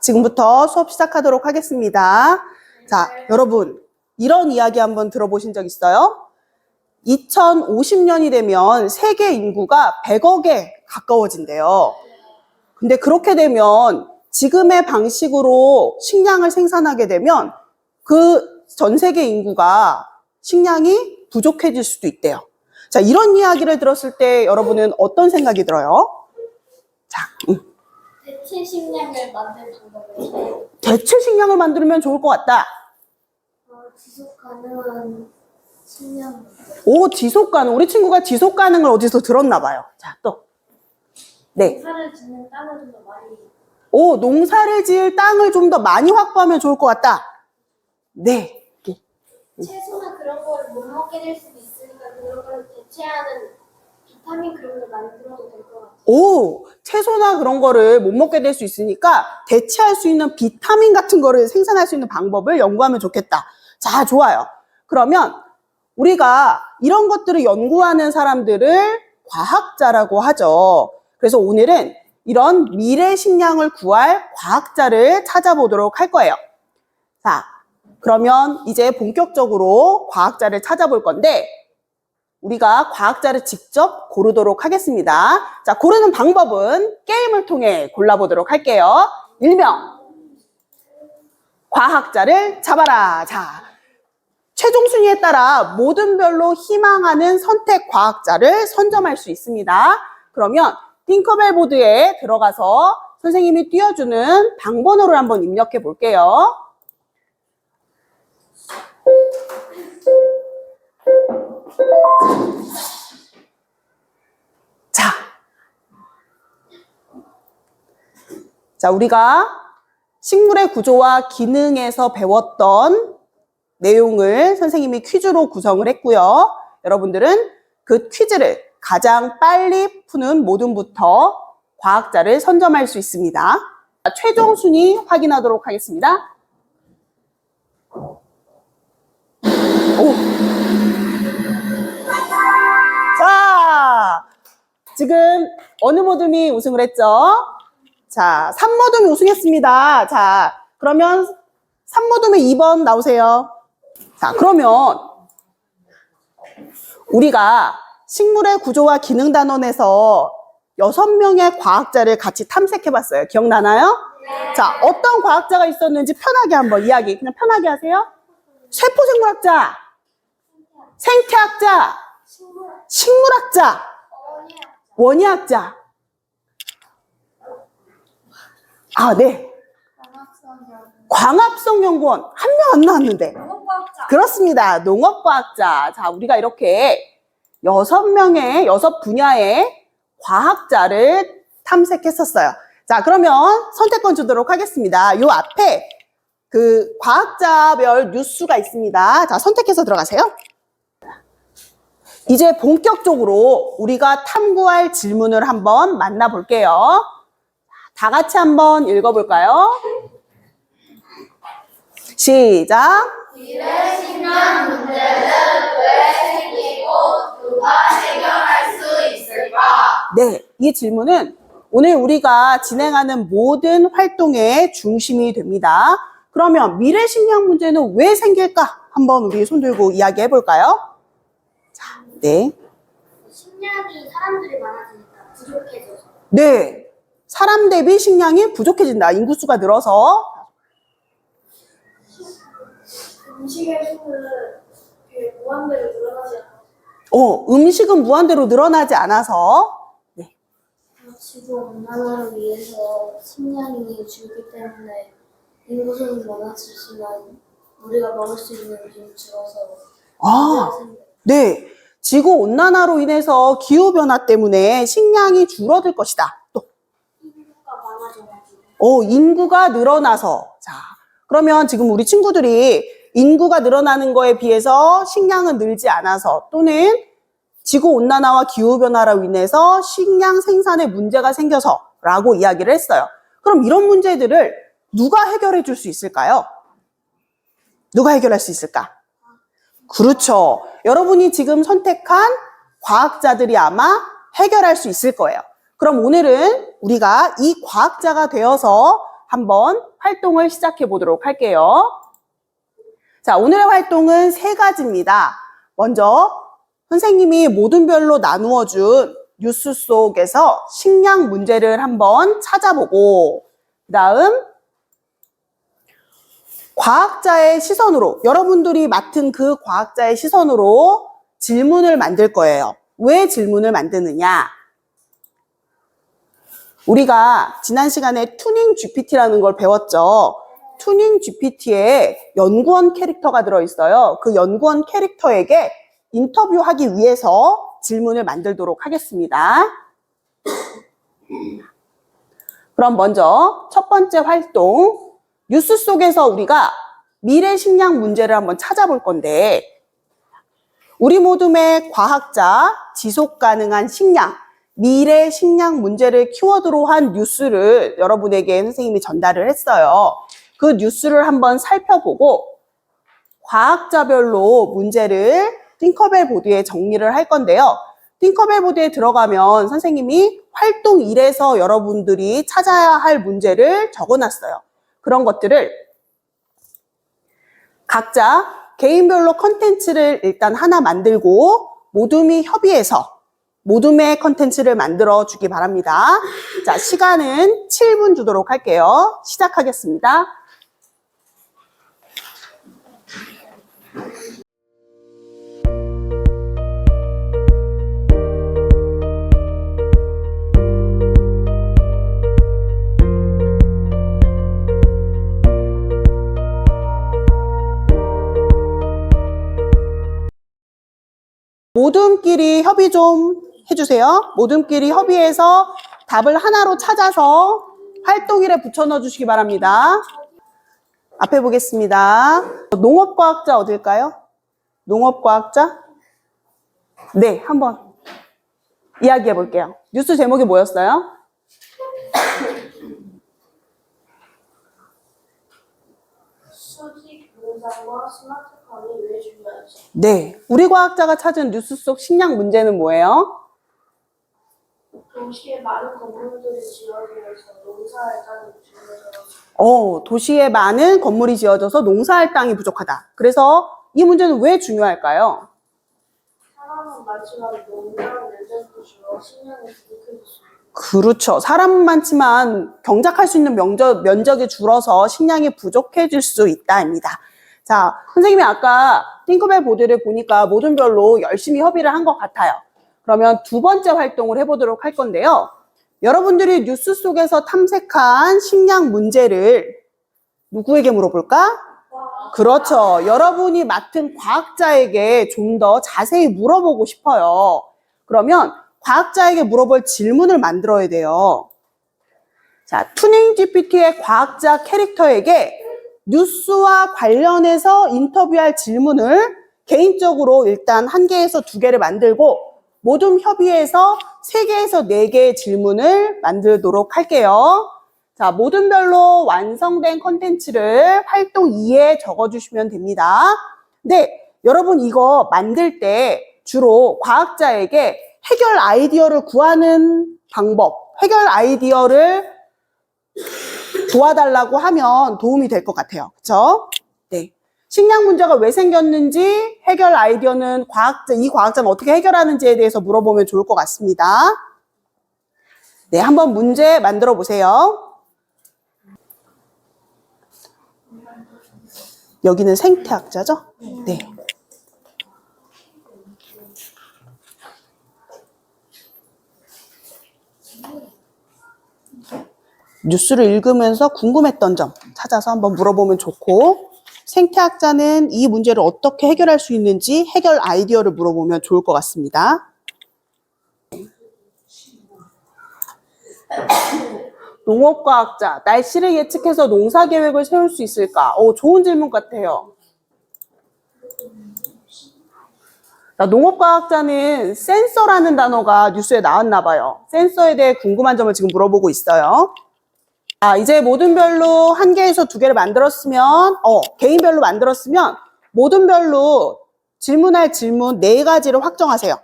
자, 지금부터 수업 시작하도록 하겠습니다. 자, 여러분, 이런 이야기 한번 들어보신 적 있어요? 2050년이 되면 세계 인구가 100억에 가까워진대요. 근데 그렇게 되면 지금의 방식으로 식량을 생산하게 되면 그 전 세계 인구가 식량이 부족해질 수도 있대요. 자, 이런 이야기를 들었을 때 여러분은 어떤 생각이 들어요? 자, 음. 대체 식량을 방법을 대체 식량을 만들면 좋을 것 같다. 어, 지속 가능한 식량 오, 지속 가능. 우리 친구가 지속 가능을 어디서 들었나 봐요. 자, 또. 네. 농사를 짓는 땅을 좀 더 많이 오, 농사를 지을 땅을 좀 더 많이 확보하면 좋을 것 같다. 네. 채소나 그런 걸 못 먹게 될 수도 있으니까 그런 걸 대체하는 오, 채소나 그런 거를 못 먹게 될 수 있으니까 대체할 수 있는 비타민 같은 거를 생산할 수 있는 방법을 연구하면 좋겠다. 자, 좋아요. 그러면 우리가 이런 것들을 연구하는 사람들을 과학자라고 하죠. 그래서 오늘은 이런 미래 식량을 구할 과학자를 찾아보도록 할 거예요. 자, 그러면 이제 본격적으로 과학자를 찾아볼 건데, 우리가 과학자를 직접 고르도록 하겠습니다. 자, 고르는 방법은 게임을 통해 골라보도록 할게요. 일명, 과학자를 잡아라. 자, 최종 순위에 따라 모든 별로 희망하는 선택 과학자를 선점할 수 있습니다. 그러면 팅커벨 보드에 들어가서 선생님이 띄워주는 방번호를 한번 입력해 볼게요. 자. 자, 우리가 식물의 구조와 기능에서 배웠던 내용을 선생님이 퀴즈로 구성을 했고요. 여러분들은 그 퀴즈를 가장 빨리 푸는 모둠부터 과학자를 선점할 수 있습니다. 자, 최종 순위 확인하도록 하겠습니다. 오. 지금 어느 모둠이 우승을 했죠? 자, 3모둠이 우승했습니다. 자, 그러면 3모둠의 2번 나오세요. 자, 그러면 우리가 식물의 구조와 기능 단원에서 여섯 명의 과학자를 같이 탐색해 봤어요. 기억나나요? 자, 어떤 과학자가 있었는지 편하게 한번 이야기, 그냥 편하게 하세요. 세포생물학자, 생태학자, 식물 식물학자, 원예학자. 아, 네. 광합성 연구원 한 명 안 나왔는데. 농업과학자 그렇습니다. 농업과학자. 자, 우리가 이렇게 여섯 명의 여섯 분야의 과학자를 탐색했었어요. 자, 그러면 선택권 주도록 하겠습니다. 요 앞에 그 과학자별 뉴스가 있습니다. 자, 선택해서 들어가세요. 이제 본격적으로 우리가 탐구할 질문을 한번 만나볼게요. 다 같이 한번 읽어볼까요? 시작. 네, 이 질문은 오늘 우리가 진행하는 모든 활동의 중심이 됩니다. 그러면 미래 식량 문제는 왜 생길까? 한번 우리 손 들고 이야기해 볼까요? 자, 네. 식량이 사람들이 많아지니까 부족해져서 네. 사람 대비 식량이 부족해진다. 인구수가 늘어서. 음식의 수는 그 무한대로 늘어나지 않아서 어, 음식은 무한대로 늘어나지 않아서. 네. 지구 온난화를 위해서 식량이 줄기 때문에 인구수는 많아지지만 우리가 먹을 수 있는 음식이 줄어서 아. 네. 지구 온난화로 인해서 기후 변화 때문에 식량이 줄어들 것이다. 또 어, 인구가 늘어나서. 자, 그러면 지금 우리 친구들이 인구가 늘어나는 거에 비해서 식량은 늘지 않아서 또는 지구 온난화와 기후 변화로 인해서 식량 생산에 문제가 생겨서 라고 이야기를 했어요. 그럼 이런 문제들을 누가 해결해 줄 수 있을까요? 누가 해결할 수 있을까? 그렇죠. 여러분이 지금 선택한 과학자들이 아마 해결할 수 있을 거예요. 그럼 오늘은 우리가 이 과학자가 되어서 한번 활동을 시작해 보도록 할게요. 자, 오늘의 활동은 세 가지입니다. 먼저 선생님이 모든 별로 나누어 준 뉴스 속에서 식량 문제를 한번 찾아보고 그다음 과학자의 시선으로 여러분들이 맡은 그 과학자의 시선으로 질문을 만들 거예요. 왜 질문을 만드느냐? 우리가 지난 시간에 투닝 GPT라는 걸 배웠죠. 투닝 GPT에 연구원 캐릭터가 들어있어요. 그 연구원 캐릭터에게 인터뷰하기 위해서 질문을 만들도록 하겠습니다. 그럼 먼저 첫 번째 활동, 뉴스 속에서 우리가 미래 식량 문제를 한번 찾아볼 건데, 우리 모둠의 과학자, 지속 가능한 식량, 미래 식량 문제를 키워드로 한 뉴스를 여러분에게 선생님이 전달을 했어요. 그 뉴스를 한번 살펴보고 과학자별로 문제를 팅커벨 보드에 정리를 할 건데요. 팅커벨 보드에 들어가면 선생님이 활동 1에서 여러분들이 찾아야 할 문제를 적어놨어요. 그런 것들을 각자 개인별로 컨텐츠를 일단 하나 만들고 모둠이 협의해서 모둠의 컨텐츠를 만들어 주기 바랍니다. 자, 시간은 7분 주도록 할게요. 시작하겠습니다. 모둠끼리 협의 좀 해주세요. 모둠끼리 협의해서 답을 하나로 찾아서 활동일에 붙여 넣어 주시기 바랍니다. 앞에 보겠습니다. 농업과학자 어딜까요? 농업과학자? 네, 한번 이야기해 볼게요. 뉴스 제목이 뭐였어요? 수직 영상과 스마트 네, 우리 과학자가 찾은 뉴스 속 식량 문제는 뭐예요? 동시에 많은 건물들이 지어지면서 농사할 땅이 줄어들어서 어, 도시에 많은 건물이 지어져서 농사할 땅이 부족하다. 그래서 이 문제는 왜 중요할까요? 사람은 많지만 농장 면적도 줄어 식량이 부족해졌습니다. 그렇죠. 사람은 많지만 경작할 수 있는 면적, 면적이 줄어서 식량이 부족해질 수 있다입니다. 자, 선생님이 아까 팅커벨 보드를 보니까 모든 별로 열심히 협의를 한 것 같아요. 그러면 두 번째 활동을 해보도록 할 건데요. 여러분들이 뉴스 속에서 탐색한 식량 문제를 누구에게 물어볼까? 그렇죠. 여러분이 맡은 과학자에게 좀 더 자세히 물어보고 싶어요. 그러면 과학자에게 물어볼 질문을 만들어야 돼요. 자, 투닝 GPT의 과학자 캐릭터에게 뉴스와 관련해서 인터뷰할 질문을 개인적으로 일단 한 개에서 두 개를 만들고 모둠 협의해서 세 개에서 네 개의 질문을 만들도록 할게요. 자, 모둠별로 완성된 컨텐츠를 활동 2에 적어주시면 됩니다. 근데 여러분 이거 만들 때 주로 과학자에게 해결 아이디어를 구하는 방법, 해결 아이디어를 도와달라고 하면 도움이 될 것 같아요. 그쵸? 네. 식량 문제가 왜 생겼는지 해결 아이디어는 과학자, 이 과학자는 어떻게 해결하는지에 대해서 물어보면 좋을 것 같습니다. 네, 한번 문제 만들어 보세요. 여기는 생태학자죠? 네. 뉴스를 읽으면서 궁금했던 점 찾아서 한번 물어보면 좋고 생태학자는 이 문제를 어떻게 해결할 수 있는지 해결 아이디어를 물어보면 좋을 것 같습니다. 농업과학자, 날씨를 예측해서 농사 계획을 세울 수 있을까? 오, 좋은 질문 같아요. 자, 농업과학자는 센서라는 단어가 뉴스에 나왔나 봐요. 센서에 대해 궁금한 점을 지금 물어보고 있어요. 아, 이제 모든 별로 한 개에서 두 개를 만들었으면, 어, 개인별로 만들었으면 모든 별로 질문할 질문 네 가지를 확정하세요.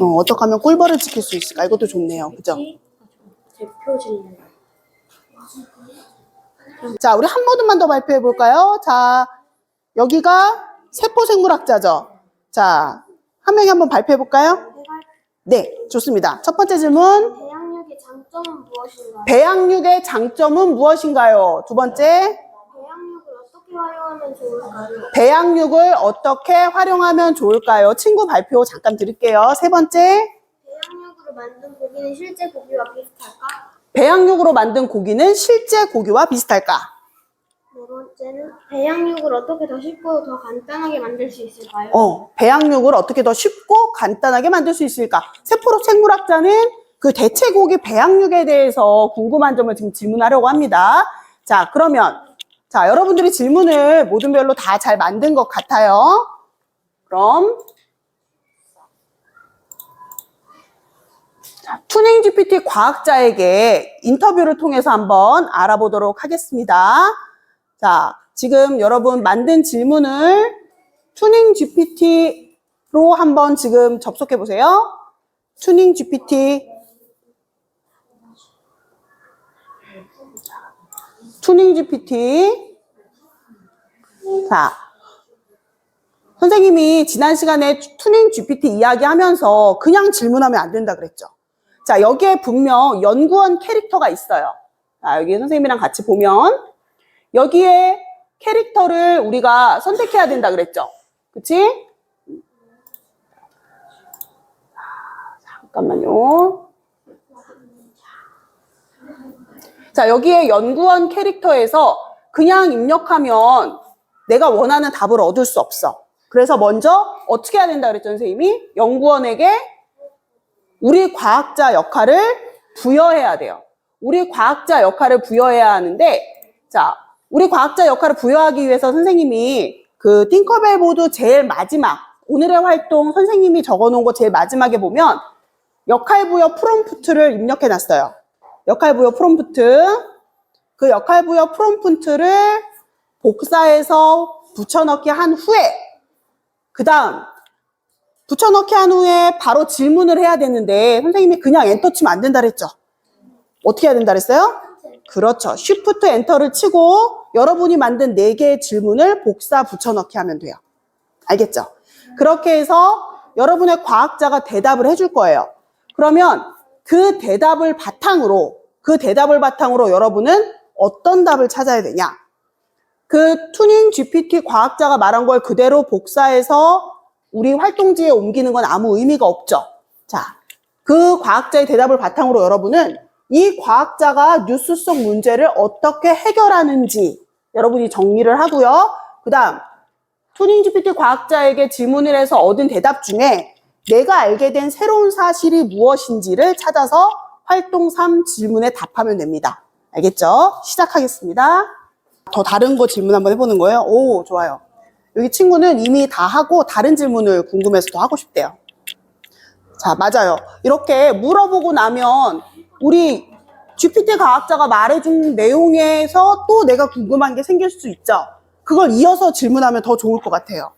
어, 어떻게 하면 꿀벌을 지킬 수 있을까? 이것도 좋네요. 그죠? 자, 우리 한 모드만 더 발표해 볼까요? 자, 여기가 세포생물학자죠. 자, 한 명이 한번 발표해 볼까요? 네, 좋습니다. 첫 번째 질문. 배양육의 장점은 무엇인가요? 배양육의 장점은 무엇인가요? 두 번째, 배양육을 어떻게 활용하면 좋을까요? 배양육을 어떻게 활용하면 좋을까요? 친구 발표 잠깐 드릴게요. 세 번째, 배양육으로 만든 고기는 실제 고기와 비슷할까? 배양육으로 만든 고기는 실제 고기와 비슷할까? 네 번째는 배양육을 어떻게 더 쉽고 더 간단하게 만들 수 있을까요? 어, 배양육을 어떻게 더 쉽고 간단하게 만들 수 있을까? 세포로 생물학자는 그 대체 고기 배양육에 대해서 궁금한 점을 지금 질문하려고 합니다. 자, 그러면 자, 여러분들이 질문을 모든 별로 다 잘 만든 것 같아요. 그럼 자, 투닝 GPT 과학자에게 인터뷰를 통해서 한번 알아보도록 하겠습니다. 자, 지금 여러분 만든 질문을 투닝 GPT로 한번 지금 접속해 보세요. 투닝 GPT. 투닝 GPT. 자, 선생님이 지난 시간에 투닝 GPT 이야기하면서 그냥 질문하면 안 된다 그랬죠. 자, 여기에 분명 연구원 캐릭터가 있어요. 자, 여기 선생님이랑 같이 보면 여기에 캐릭터를 우리가 선택해야 된다 그랬죠. 그치? 잠깐만요. 자, 여기에 연구원 캐릭터에서 그냥 입력하면 내가 원하는 답을 얻을 수 없어. 그래서 먼저 어떻게 해야 된다 그랬죠, 선생님이? 연구원에게 우리 과학자 역할을 부여해야 돼요. 우리 과학자 역할을 부여해야 하는데, 자, 우리 과학자 역할을 부여하기 위해서 선생님이 그 팅커벨 보드 제일 마지막, 오늘의 활동 선생님이 적어 놓은 거 제일 마지막에 보면 역할 부여 프롬프트를 입력해 놨어요. 역할 부여 프롬프트. 그 역할 부여 프롬프트를 복사해서 붙여넣기 한 후에, 그 다음, 붙여넣기 한 후에 바로 질문을 해야 되는데, 선생님이 그냥 엔터 치면 안 된다 그랬죠? 어떻게 해야 된다 그랬어요? 그렇죠. 쉬프트 엔터를 치고 여러분이 만든 네개의 질문을 복사 붙여넣기 하면 돼요. 알겠죠? 그렇게 해서 여러분의 과학자가 대답을 해줄 거예요. 그러면 그 대답을 바탕으로, 그 대답을 바탕으로 여러분은 어떤 답을 찾아야 되냐? 그 투닝 GPT 과학자가 말한 걸 그대로 복사해서 우리 활동지에 옮기는 건 아무 의미가 없죠. 자, 그 과학자의 대답을 바탕으로 여러분은 이 과학자가 뉴스 속 문제를 어떻게 해결하는지 여러분이 정리를 하고요. 그 다음, 투닝 GPT 과학자에게 질문을 해서 얻은 대답 중에 내가 알게 된 새로운 사실이 무엇인지를 찾아서 활동 3 질문에 답하면 됩니다. 알겠죠? 시작하겠습니다. 더 다른 거 질문 한번 해보는 거예요. 오, 좋아요. 여기 친구는 이미 다 하고 다른 질문을 궁금해서 더 하고 싶대요. 자, 맞아요. 이렇게 물어보고 나면 우리 GPT 과학자가 말해준 내용에서 또 내가 궁금한 게 생길 수 있죠. 그걸 이어서 질문하면 더 좋을 것 같아요.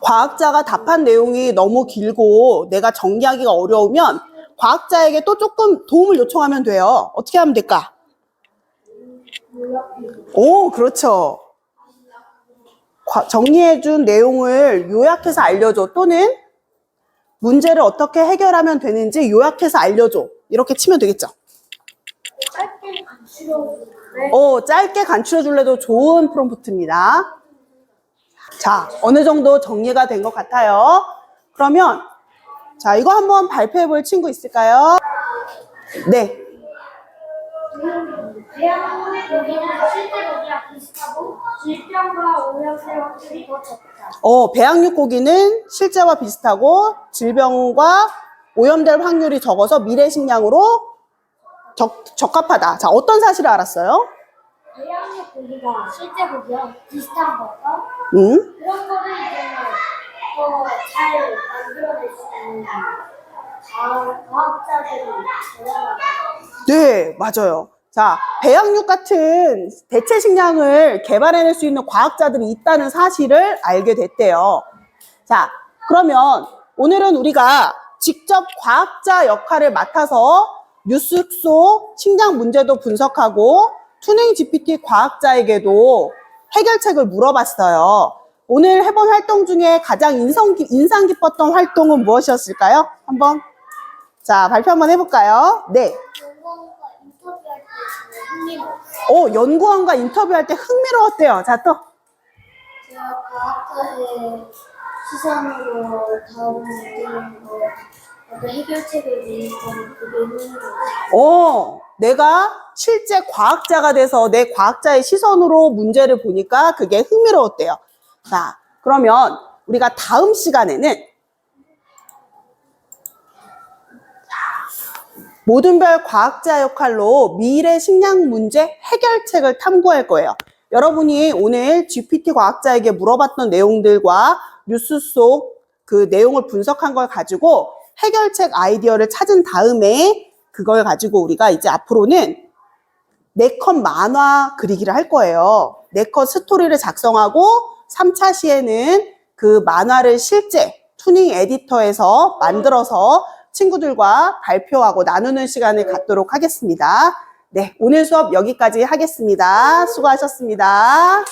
과학자가 답한 내용이 너무 길고 내가 정리하기가 어려우면 과학자에게 또 조금 도움을 요청하면 돼요. 어떻게 하면 될까? 오, 그렇죠. 과- 정리해준 내용을 요약해서 알려줘. 또는 문제를 어떻게 해결하면 되는지 요약해서 알려줘. 이렇게 치면 되겠죠. 짧게 어, 짧게 간추려줄래도 좋은 프롬프트입니다. 자, 어느 정도 정리가 된 것 같아요. 그러면, 자, 이거 한번 발표해 볼 친구 있을까요? 네. 배양육 고기는 실제 고기와 비슷하고 질병과 오염될 확률이 더 적다. 어, 배양육 고기는 실제와 비슷하고 질병과 오염될 확률이 적어서 미래 식량으로 적, 적합하다. 자, 어떤 사실을 알았어요? 배양육 고기가 실제 고기와 비슷한 것과 응? 그런 거를 이제 더잘 만들어낼 수 있는 과학- 과학자들이 대단하다. 네, 맞아요. 자, 배양육 같은 대체 식량을 개발해낼 수 있는 과학자들이 있다는 사실을 알게 됐대요. 자, 그러면 오늘은 우리가 직접 과학자 역할을 맡아서 뉴스 속 식량 문제도 분석하고 투닝 GPT 과학자에게도 해결책을 물어봤어요. 오늘 해본 활동 중에 가장 인상, 깊- 인상 깊었던 활동은 무엇이었을까요? 한번 자 발표 한번 해볼까요? 네. 연구원과 인터뷰할 때 흥미로웠어요. 어 연구원과 인터뷰할 때 흥미로웠대요. 자 또. 제가 과학자의 시선으로 다음 문제는 해결책을 내니까 그게 흥미로웠어요. 어, 내가 실제 과학자가 돼서 내 과학자의 시선으로 문제를 보니까 그게 흥미로웠대요. 자, 그러면 우리가 다음 시간에는 모든 별 과학자 역할로 미래 식량 문제 해결책을 탐구할 거예요. 여러분이 오늘 GPT 과학자에게 물어봤던 내용들과 뉴스 속 그 내용을 분석한 걸 가지고 해결책 아이디어를 찾은 다음에 그걸 가지고 우리가 이제 앞으로는 네컷 만화 그리기를 할 거예요. 네컷 스토리를 작성하고 3차 시에는 그 만화를 실제 투닝 에디터에서 만들어서 친구들과 발표하고 나누는 시간을 갖도록 하겠습니다. 네, 오늘 수업 여기까지 하겠습니다. 수고하셨습니다.